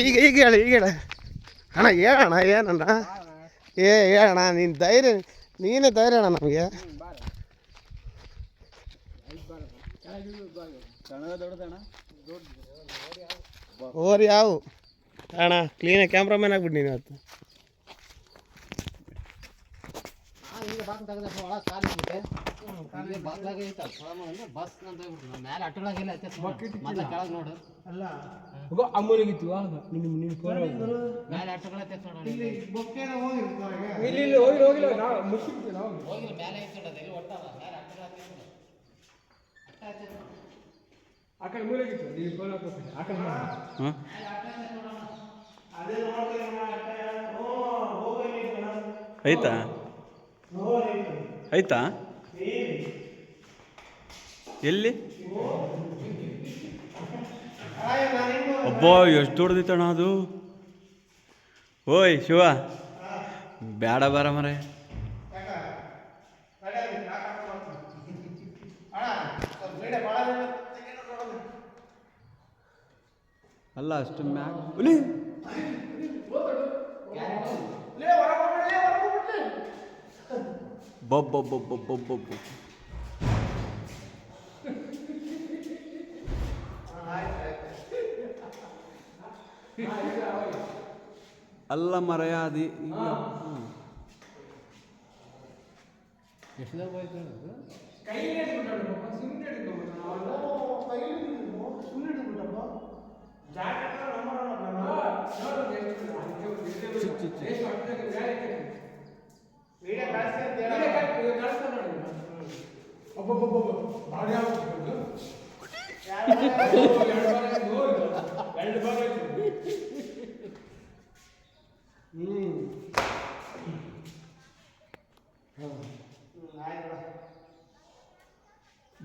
ಈಗ ಈಗ ಹೇಳಿ ಈಗ ಹೇಳ. ಅಣ್ಣ ಹೇಳಣ್ಣ ಏನಣ್ಣ ಏ ಹೇಳಣ್ಣ ನೀನು ಧೈರ್ಯ, ನೀನೇ ಧೈರ್ಯ ಅಣ್ಣ ನಮಗೆ. ಓರಿ ಯಾವ ಅಣ್ಣ ಕ್ಲೀನಾಗಿ ಕ್ಯಾಮ್ರಾಮನ್ ಆಗ್ಬಿಟ್ಟು ನೀನು ಇವತ್ತು. ಹಿಂಗೆ ಒಳ ಇಟ್ಬಿಟ್ಟೆ. ಅಂದ್ರೆ ಬಸ್ ಅಂತ ಹೇಳ್ಬಿಟ್ಟು ಮೇಲೆ ಅಟ್ಟೊಳಗೆಲ್ಲ ಐತೆ ಮತ್ತೆ ಕೆಳಗೆ ನೋಡು. ಅಮ್ಮನಿಗಿತ್ತು ನಿನ್ನ ಫೋನ್ ಮೇಲೆ ಅಟ್ಟೊಳಗೆ ಐತೆ ನೋಡು. ಇಲ್ಲಿ ಇಲ್ಲಿ ಹೋಗಿಲ್ಲ ಹೋಗಿಲ್ಲ. ನಾವು ಮುಚ್ಚಿಬಿಟ್ಟು ನಾವು ಹೋಗಿಲ್ಲ ಮೇಲೆ ಐತೆ ನೋಡು ಎಲ್ಲಿ ಒಟ್ಟಲ್ಲ ಮೇಲೆ ಅಟ್ಟೊಳಗೆ ಐತೆ ನೋಡು ಅಟ್ಟ ಐತೆ ನೋಡು. ಆ ಕಡೆ ಮೂಲೆಗಿತ್ತು ನೀನು ಫೋನ್ ಹಾಕೋತೀನಿ ಆ ಕಡೆ ಮಾಡಿ ಆಯ್ತಾ ಆಯ್ತಾ? ಎಲ್ಲಿ? ಒಬ್ಬೋ ಎಷ್ಟು ದೊಡ್ಡದಿತ್ತಣ್ಣ ಅದು. ಓಯ್ ಶಿವ. ಬೇಡ ಬರ ಮರೆ ಅಲ್ಲ ಅಷ್ಟು ಮ್ಯಾಗ ಉಲಿ ಬಬ್ಬಬ್ಬಬ್ಬಬ್ಬಬ್ಬ ಅಲ್ಲ ಮರೆಯಾದಿ ಈಗ ಹ್ಮ್. ಎಷ್ಟು ದೂರ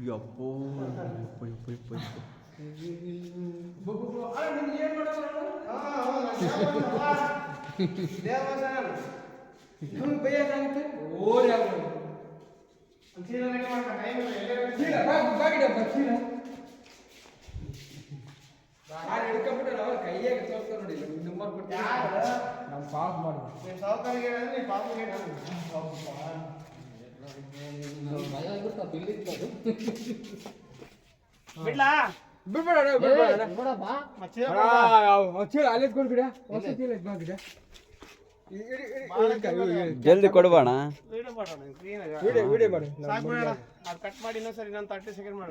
ಯಪ್ಪೋ ಯಪ್ಪ ಯಪ್ಪ ಯಪ್ಪ ಯಪ್ಪ. ಬೈಯಾಗುತ್ತೆ ಓರಿ ಆಗ್ಬೋದು. ಚೀಲ ಬಿಡ್ಲಾ ಬಿಡ್ಬೇಡ ಅಣ್ಣ, ಬಿಡ್ಬೇಡ ಅಣ್ಣ. ನೋಡಪ್ಪ ಅಣ್ಣ, ಯಾವ- ಚೀಲ ಅಲ್ಲಿ ಎತ್ಕೊಂಡ್ ಗಿಡ ಹೊಸ ಚೀಲ ಎತ್ಕೊ ಜಲ್ದಿ ಕೊಡಬೇಡ ವಿಡಿಯೋ ವಿಡಿಯೋ ವಿಡಿಯೋ ಮಾಡಿ ಸಾಕು ಬೇಡ ಅದು ಕಟ್ ಮಾಡಿ ಇನ್ನೊಂದ್ಸರಿ ನಾನು ತರ್ಟಿ ಸೆಕೆಂಡ್ ಮಾಡಿ